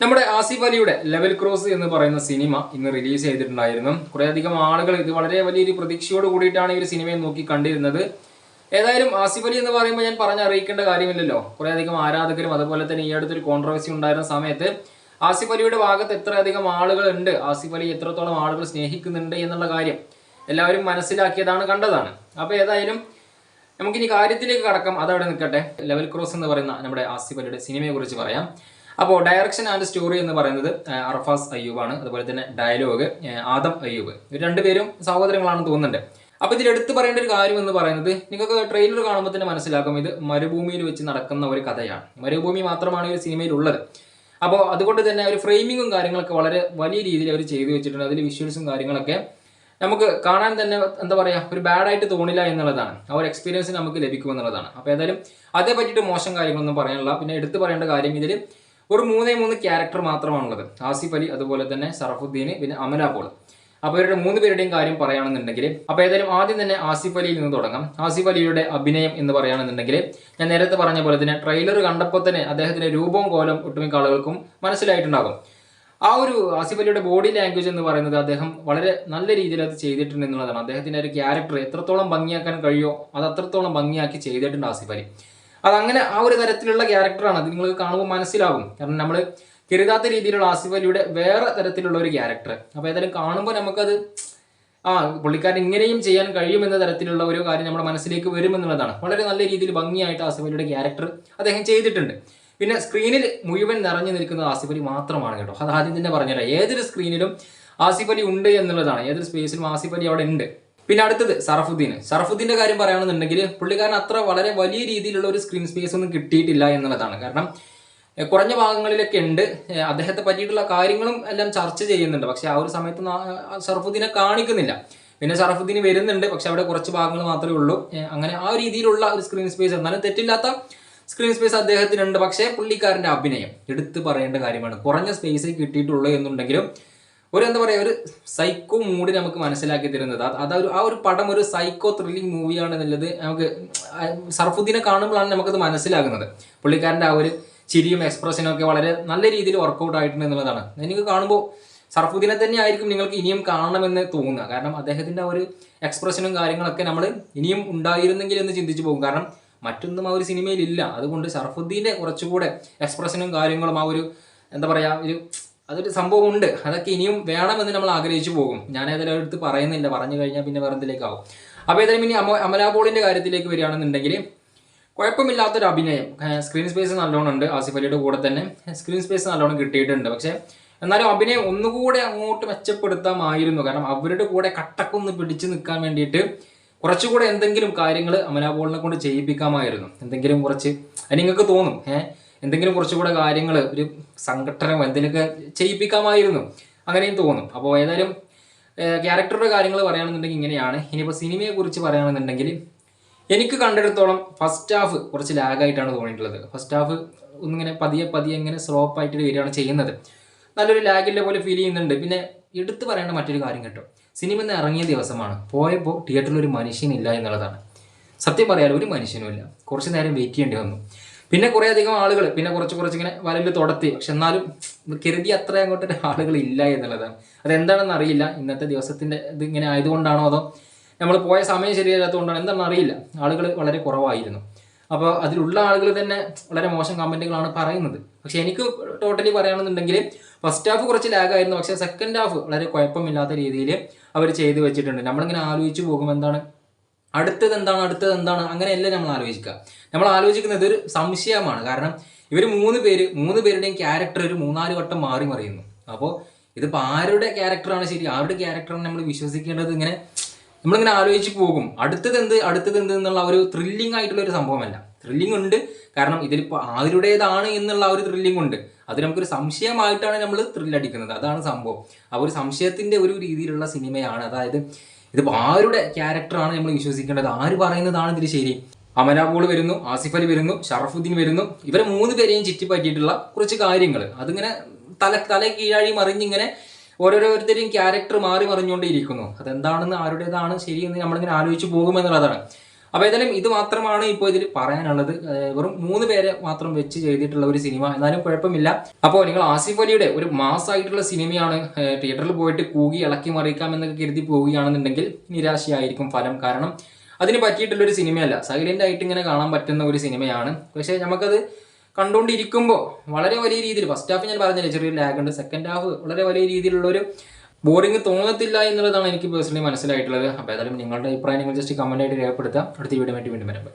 നമ്മുടെ ആസിഫ് അലിയുടെ level cross എന്ന് പറയുന്ന സിനിമ ഇന്ന് റിലീസ് ചെയ്തിട്ടുണ്ടായിരുന്നു. കുറേയധികം ആളുകൾ ഇത് വളരെ വലിയൊരു പ്രതീക്ഷയോട് കൂടിയിട്ടാണ് ഈ ഒരു സിനിമയെ നോക്കി കണ്ടിരുന്നത്. ഏതായാലും ആസിഫ് അലി എന്ന് പറയുമ്പോൾ ഞാൻ പറഞ്ഞറിയിക്കേണ്ട കാര്യമില്ലല്ലോ. കുറേയധികം ആരാധകരും അതുപോലെ തന്നെ ഈ അടുത്തൊരു കോൺട്രവേഴ്സി ഉണ്ടായിരുന്ന സമയത്ത് ആസിഫ് അലിയുടെ ഭാഗത്ത് എത്രയധികം ആളുകൾ ഉണ്ട് ആസിഫ് അലി എത്രത്തോളം ആളുകൾ സ്നേഹിക്കുന്നുണ്ട് എന്നുള്ള കാര്യം എല്ലാവരും മനസ്സിലാക്കിയതാണ് കണ്ടതാണ്. അപ്പോൾ ഏതായാലും നമുക്കിനി കാര്യത്തിലേക്ക് കടക്കാം. അതവിടെ നിൽക്കട്ടെ. ലെവൽ ക്രോസ് എന്ന് പറയുന്ന നമ്മുടെ ആസിഫ് അലിയുടെ സിനിമയെ കുറിച്ച് പറയാം. അപ്പോൾ ഡയറക്ഷൻ ആൻഡ് സ്റ്റോറി എന്ന് പറയുന്നത് അർഫാസ് അയ്യൂബാണ്. അതുപോലെ തന്നെ ഡയലോഗ് ആദം അയ്യൂബ്. ഇവർ രണ്ടുപേരും സഹോദരങ്ങളാണെന്ന് തോന്നുന്നുണ്ട്. അപ്പോൾ ഇതിൽ എടുത്തു പറയേണ്ട ഒരു കാര്യം എന്ന് പറയുന്നത് നിങ്ങൾക്ക് ട്രെയിലർ കാണുമ്പോൾ തന്നെ മനസ്സിലാക്കും. ഇത് മരുഭൂമിയിൽ വെച്ച് നടക്കുന്ന ഒരു കഥയാണ്. മരുഭൂമി മാത്രമാണ് ഈ സിനിമയിൽ ഉള്ളത് അപ്പോൾ അതുകൊണ്ട് തന്നെ ഒരു ഫ്രെയിമിങ്ങും കാര്യങ്ങളൊക്കെ വളരെ വലിയ രീതിയിൽ അവർ ചെയ്തു വെച്ചിട്ടുണ്ട്. അതിൽ വിഷ്വൽസും കാര്യങ്ങളൊക്കെ നമുക്ക് കാണാൻ തന്നെ എന്താ പറയുക ഒരു ബാഡ് ആയിട്ട് തോന്നില്ല എന്നുള്ളതാണ്. ആ ഒരു എക്സ്പീരിയൻസ് നമുക്ക് ലഭിക്കുമെന്നുള്ളതാണ്. അപ്പോൾ ഏതായാലും അതേ പറ്റിയിട്ട് മോശം കാര്യങ്ങളൊന്നും പറയാനുള്ള പിന്നെ എടുത്തു പറയേണ്ട കാര്യം ഇതിൽ ഒരു മൂന്നേ മൂന്ന് ക്യാരക്ടർ മാത്രമാണുള്ളത്. ആസിഫ് അലി അതുപോലെ തന്നെ സറഫുദ്ദീൻ പിന്നെ അമല പോൾ. അപ്പോൾ ഇവരുടെ മൂന്ന് പേരുടെയും കാര്യം പറയുകയാണെന്നുണ്ടെങ്കിൽ അപ്പോൾ ഏതായാലും ആദ്യം തന്നെ ആസിഫ് അലിയിൽ നിന്ന് തുടങ്ങാം. ആസിഫ് അലിയുടെ അഭിനയം എന്ന് പറയുകയാണെന്നുണ്ടെങ്കിൽ ഞാൻ നേരത്തെ പറഞ്ഞ പോലെ തന്നെ ട്രെയിലർ കണ്ടപ്പോൾ തന്നെ അദ്ദേഹത്തിന്റെ രൂപവും കോലം ഒട്ടുമിക്ക ആളുകൾക്കും മനസ്സിലായിട്ടുണ്ടാകും. ആ ഒരു ആസിഫ് അലിയുടെ ബോഡി ലാംഗ്വേജ് എന്ന് പറയുന്നത് അദ്ദേഹം വളരെ നല്ല രീതിയിൽ അത് ചെയ്തിട്ടുണ്ട് എന്നുള്ളതാണ്. അദ്ദേഹത്തിന്റെ ഒരു ക്യാരക്ടർ എത്രത്തോളം ഭംഗിയാക്കാൻ കഴിയുമോ അത് അത്രത്തോളം ഭംഗിയാക്കി ചെയ്തിട്ടുണ്ട് ആസിഫ് അലി. അതങ്ങനെ ആ ഒരു തരത്തിലുള്ള ക്യാരക്ടറാണ്. അത് നിങ്ങൾക്ക് കാണുമ്പോൾ മനസ്സിലാവും കാരണം നമ്മൾ കരുതാത്ത രീതിയിലുള്ള ആസിഫ് അലിയുടെ വേറെ തരത്തിലുള്ള ഒരു ക്യാരക്ടർ. അപ്പോൾ ഏതായാലും കാണുമ്പോൾ നമുക്കത് ആ പുള്ളിക്കാരൻ ഇങ്ങനെയും ചെയ്യാൻ കഴിയുമെന്ന തരത്തിലുള്ള ഒരു കാര്യം നമ്മുടെ മനസ്സിലേക്ക് വരുമെന്നുള്ളതാണ് വളരെ നല്ല രീതിയിൽ ഭംഗിയായിട്ട് ആസിഫ് അലിയുടെ ക്യാരക്ടർ അദ്ദേഹം ചെയ്തിട്ടുണ്ട്. പിന്നെ സ്ക്രീനിൽ മുഴുവൻ നിറഞ്ഞു നിൽക്കുന്നത് ആസിഫ് അലി മാത്രമാണ് കേട്ടോ. അത് ആദ്യം തന്നെ പറഞ്ഞുതരാം. ഏതൊരു സ്ക്രീനിലും ആസിഫ് അലി ഉണ്ട് എന്നുള്ളതാണ്. ഏതൊരു സ്പേസിലും ആസിഫ് അലി അവിടെ ഉണ്ട്. പിന്നെ അടുത്തത് സറഫുദ്ദീൻ. സറഫുദ്ദീന്റെ കാര്യം പറയുകയാണെന്നുണ്ടെങ്കിൽ പുള്ളിക്കാരൻ അത്ര വളരെ വലിയ രീതിയിലുള്ള ഒരു സ്ക്രീൻ സ്പേസ് ഒന്നും കിട്ടിയിട്ടില്ല എന്നുള്ളതാണ്. കാരണം കുറഞ്ഞ ഭാഗങ്ങളിലൊക്കെ ഉണ്ട്. അദ്ദേഹത്തെ പറ്റിയിട്ടുള്ള കാര്യങ്ങളും എല്ലാം ചർച്ച ചെയ്യുന്നുണ്ട്. പക്ഷെ ആ ഒരു സമയത്ത് സറഫുദ്ദീനെ കാണിക്കുന്നില്ല. പിന്നെ സറഫുദ്ദീൻ വരുന്നുണ്ട്. പക്ഷെ അവിടെ കുറച്ച് ഭാഗങ്ങൾ മാത്രമേ ഉള്ളൂ. അങ്ങനെ ആ രീതിയിലുള്ള ഒരു സ്ക്രീൻ സ്പേസ് എന്നാലും തെറ്റില്ലാത്ത സ്ക്രീൻ സ്പേസ് അദ്ദേഹത്തിനുണ്ട്. പക്ഷേ പുള്ളിക്കാരന്റെ അഭിനയം എടുത്തു പറയേണ്ട കാര്യമാണ്. കുറഞ്ഞ സ്പേസേ കിട്ടിയിട്ടുള്ളൂ എന്നുണ്ടെങ്കിലും ഒരു എന്താ പറയുക ഒരു സൈക്കോ മൂഡ് നമുക്ക് മനസ്സിലാക്കി തരുന്നത്. അത് ഒരു ആ ഒരു പടം ഒരു സൈക്കോ ത്രില്ലിംഗ് മൂവിയാണ് എന്നുള്ളത് നമുക്ക് സർഫുദ്ദീനെ കാണുമ്പോഴാണ് നമുക്കത് മനസ്സിലാകുന്നത്. പുള്ളിക്കാരന്റെ ആ ഒരു ചിരിയും എക്സ്പ്രഷനും ഒക്കെ വളരെ നല്ല രീതിയിൽ വർക്കൗട്ട് ആയിട്ടുണ്ട് എന്നുള്ളതാണ്. എനിക്ക് കാണുമ്പോൾ സർഫുദ്ദീനെ തന്നെ ആയിരിക്കും നിങ്ങൾക്ക് ഇനിയും കാണണമെന്ന് തോന്നുക. കാരണം അദ്ദേഹത്തിന്റെ ആ ഒരു എക്സ്പ്രഷനും കാര്യങ്ങളൊക്കെ നമ്മൾ ഇനിയും ഉണ്ടായിരുന്നെങ്കിൽ എന്ന് ചിന്തിച്ചു പോകും. കാരണം മറ്റൊന്നും ആ ഒരു സിനിമയിൽ ഇല്ല. അതുകൊണ്ട് സർഫുദ്ദീന്റെ കുറച്ചുകൂടെ എക്സ്പ്രഷനും കാര്യങ്ങളും ആ ഒരു എന്താ പറയുക ഒരു അതൊരു സംഭവം ഉണ്ട് അതൊക്കെ ഇനിയും വേണമെന്ന് നമ്മൾ ആഗ്രഹിച്ചു പോകും. ഞാൻ ഏതായാലും അടുത്ത് പറയുന്നില്ല. പറഞ്ഞു കഴിഞ്ഞാൽ പിന്നെ വേറെ എന്തിലേക്കാവും അപ്പോൾ ഏതായാലും ഇനി അമ അമലാപോളിന്റെ കാര്യത്തിലേക്ക് വരികയാണെന്നുണ്ടെങ്കിൽ കുഴപ്പമില്ലാത്തൊരു അഭിനയം. സ്ക്രീൻ സ്പേസ് നല്ലോണം ഉണ്ട്. ആസിഫ് അലിയുടെ കൂടെ തന്നെ. സ്ക്രീൻ സ്പേസ് നല്ലോണം കിട്ടിയിട്ടുണ്ട്. പക്ഷേ എന്നാലും അഭിനയം ഒന്നുകൂടെ അങ്ങോട്ട് മെച്ചപ്പെടുത്താമായിരുന്നു. കാരണം അവരുടെ കൂടെ കട്ടക്കൊന്ന് പിടിച്ചു നിൽക്കാൻ വേണ്ടിയിട്ട് കുറച്ചുകൂടെ എന്തെങ്കിലും കാര്യങ്ങൾ അമലാപോളിനെ കൊണ്ട് ചെയ്യിപ്പിക്കാമായിരുന്നു. എന്തെങ്കിലും കുറച്ച് അത് തോന്നും. ഏഹ് എന്തെങ്കിലും കുറച്ചുകൂടെ കാര്യങ്ങൾ ഒരു സംഘടനം എന്തെങ്കിലുമൊക്കെ ചെയ്യിപ്പിക്കാമായിരുന്നു. അങ്ങനെയും തോന്നും. അപ്പോൾ ഏതായാലും ക്യാരക്ടറുടെ കാര്യങ്ങൾ പറയുകയാണെന്നുണ്ടെങ്കിൽ ഇങ്ങനെയാണ്. ഇനിയിപ്പോൾ സിനിമയെ കുറിച്ച് പറയുകയാണെന്നുണ്ടെങ്കിൽ എനിക്ക് കണ്ടെടുത്തോളം ഫസ്റ്റ് ഹാഫ് കുറച്ച് ലാഗായിട്ടാണ് തോന്നിയിട്ടുള്ളത്. ഫസ്റ്റ് ഹാഫ് ഒന്നിങ്ങനെ പതിയെ പതിയെ ഇങ്ങനെ സ്ലോപ്പ് ആയിട്ട് വരികയാണ് ചെയ്യുന്നത്. നല്ലൊരു ലാഗിന്റെ പോലെ ഫീൽ ചെയ്യുന്നുണ്ട്. പിന്നെ എടുത്തു പറയേണ്ട മറ്റൊരു കാര്യം കേട്ടോ. സിനിമ ഇന്ന് ഇറങ്ങിയ ദിവസമാണ്. പോയപ്പോൾ തിയേറ്ററിൽ ഒരു മനുഷ്യനില്ല എന്നുള്ളതാണ്. സത്യം പറയാൻ ഒരു മനുഷ്യനുമില്ല. കുറച്ച് നേരം വെയിറ്റ് ചെയ്യേണ്ടി വന്നു. പിന്നെ കുറേ അധികം ആളുകൾ പിന്നെ കുറച്ച് കുറച്ച് ഇങ്ങനെ വലയിൽ തുടത്തി. പക്ഷെ എന്നാലും കരുതി അത്ര അങ്ങോട്ട് ആളുകൾ ഇല്ല എന്നുള്ളതാണ് അതെന്താണെന്ന് അറിയില്ല. ഇന്നത്തെ ദിവസത്തിന്റെ ഇത് ഇങ്ങനെ ആയതുകൊണ്ടാണോ അതോ നമ്മൾ പോയ സമയം ശരിയല്ലാത്തതുകൊണ്ടാണ് എന്താണെന്ന് അറിയില്ല. ആളുകൾ വളരെ കുറവായിരുന്നു. അപ്പോൾ അതിലുള്ള ആളുകൾ തന്നെ വളരെ മോശം കമന്റുകളാണ് പറയുന്നത്. പക്ഷെ എനിക്ക് ടോട്ടലി പറയുകയാണെന്നുണ്ടെങ്കിൽ ഫസ്റ്റ് ഹാഫ് കുറച്ച് ലാഗായിരുന്നു. പക്ഷേ സെക്കൻഡ് ഹാഫ് വളരെ കുഴപ്പമില്ലാത്ത രീതിയിൽ അവർ ചെയ്തു വെച്ചിട്ടുണ്ട്. നമ്മളിങ്ങനെ ആലോചിച്ച് പോകും എന്താണ് അടുത്തത് എന്താണ് അടുത്തത് എന്താണ് അങ്ങനെയല്ല നമ്മൾ ആലോചിക്കുക. നമ്മൾ ആലോചിക്കുന്നത് ഒരു സംശയമാണ്. കാരണം ഇവർ മൂന്ന് പേര് മൂന്ന് പേരുടെയും ക്യാരക്ടർ ഒരു മൂന്നാൽ വട്ടം മാറി മറിയുന്നു. അപ്പോൾ ഇതിപ്പോൾ ആരുടെ ക്യാരക്ടറാണ് ശരി? ആരുടെ ക്യാരക്ടറാണ് നമ്മൾ വിശ്വസിക്കേണ്ടത്? ഇങ്ങനെ നമ്മളിങ്ങനെ ആലോചിച്ച് പോകും. അടുത്തത് എന്ത് അടുത്തത് എന്ത് എന്നുള്ള ഒരു ത്രില്ലിംഗ് ആയിട്ടുള്ള ഒരു സംഭവമല്ല. ത്രില്ലിംഗ് ഉണ്ട് കാരണം ഇതിലിപ്പോൾ ആരുടേതാണ് എന്നുള്ള ആ ഒരു ത്രില്ലിംഗ് ഉണ്ട് അത് നമുക്കൊരു സംശയമായിട്ടാണ് നമ്മൾ ത്രില്ലടിക്കുന്നത്. അതാണ് സംഭവം. ആ ഒരു സംശയത്തിന്റെ ഒരു രീതിയിലുള്ള സിനിമയാണ്. അതായത് ഇതിപ്പോൾ ആരുടെ ക്യാരക്ടറാണ് നമ്മൾ വിശ്വസിക്കേണ്ടത്? ആര് പറയുന്നതാണ് ഇതിൽ ശരി? അമരാബോൾ വരുന്നു ആസിഫ് അലി വരുന്നു ഷറഫുദ്ദീൻ വരുന്നു. ഇവരെ മൂന്ന് പേരെയും ചുറ്റിപ്പറ്റിയിട്ടുള്ള കുറച്ച് കാര്യങ്ങൾ അതിങ്ങനെ തല തല കീഴാഴി മറിഞ്ഞിങ്ങനെ ഓരോരോരുത്തരെയും ക്യാരക്ടർ മാറി മറിഞ്ഞുകൊണ്ടേ ഇരിക്കുന്നു അതെന്താണെന്ന് ആരുടേതാണ് ശരിയെന്ന് നമ്മളിങ്ങനെ ആലോചിച്ച് പോകുമെന്നുള്ളതാണ്. അപ്പോൾ ഏതായാലും ഇത് മാത്രമാണ് ഇപ്പോൾ ഇതിൽ പറയാനുള്ളത്. വെറും മൂന്ന് പേരെ മാത്രം വെച്ച് ചെയ്തിട്ടുള്ള ഒരു സിനിമ. എന്നാലും കുഴപ്പമില്ല. അപ്പോൾ നിങ്ങൾ ആസിഫ് അലിയുടെ ഒരു മാസമായിട്ടുള്ള സിനിമയാണ് തിയേറ്ററിൽ പോയിട്ട് കൂകി ഇളക്കി മറിയിക്കാം എന്നൊക്കെ കരുതി പോവുകയാണെന്നുണ്ടെങ്കിൽ നിരാശയായിരിക്കും ഫലം. കാരണം അതിന് പറ്റിയിട്ടുള്ളൊരു സിനിമയല്ല. സൈലന്റ് ആയിട്ട് ഇങ്ങനെ കാണാൻ പറ്റുന്ന ഒരു സിനിമയാണ്. പക്ഷേ നമുക്കത് കണ്ടുകൊണ്ടിരിക്കുമ്പോൾ വളരെ വലിയ രീതിയിൽ ഫസ്റ്റ് ഹാഫ് ഞാൻ പറഞ്ഞില്ലേ ചെറിയൊരു ലാഗ് ഉണ്ട്. സെക്കൻഡ് ഹാഫ് വളരെ വലിയ രീതിയിലുള്ള ഒരു ബോറിംഗ് തോന്നത്തില്ല എന്നുള്ളതാണ് എനിക്ക് പേഴ്സണലി മനസ്സിലായിട്ടുള്ളത്. അപ്പോൾ ഏതായാലും നിങ്ങളുടെ അഭിപ്രായം നിങ്ങൾ ജസ്റ്റ് കമന്റ് ആയിട്ട് രേഖപ്പെടുത്താം അടുത്ത വീഡിയോ ആയിട്ട് വീണ്ടും വരാം.